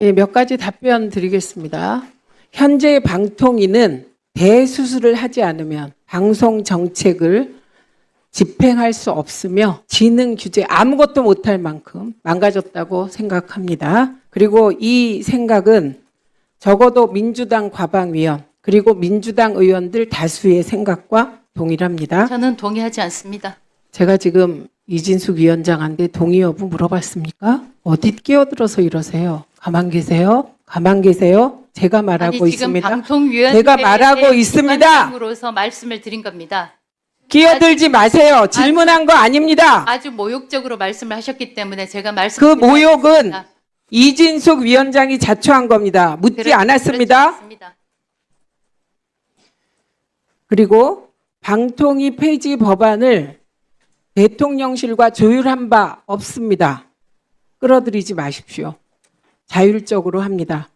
예, 몇 가지 답변 드리겠습니다. 현재 방통위는 대수술을 하지 않으면 방송 정책을 집행할 수 없으며 지능 규제 아무것도 못할 만큼 망가졌다고 생각합니다. 그리고 이 생각은 적어도 민주당 과방위원 그리고 민주당 의원들 다수의 생각과 동일합니다. 저는 동의하지 않습니다. 제가 지금 이진숙 위원장한테 동의 여부 물어봤습니까? 어디 끼어들어서 이러세요? 가만 계세요? 가만 계세요? 제가 말하고 아니 지금 있습니다. 방통위원회 제가 말하고 있습니다. 으로서 말씀을 드린 겁니다. 끼어들지 마세요. 질문한 거 아닙니다. 아주 모욕적으로 말씀을 하셨기 때문에 제가 말씀 그 모욕은 이진숙 위원장이 자초한 겁니다. 묻지 않았습니다. 그리고 방통위 폐지 법안을 대통령실과 조율한 바 없습니다. 끌어들이지 마십시오. 자율적으로 합니다.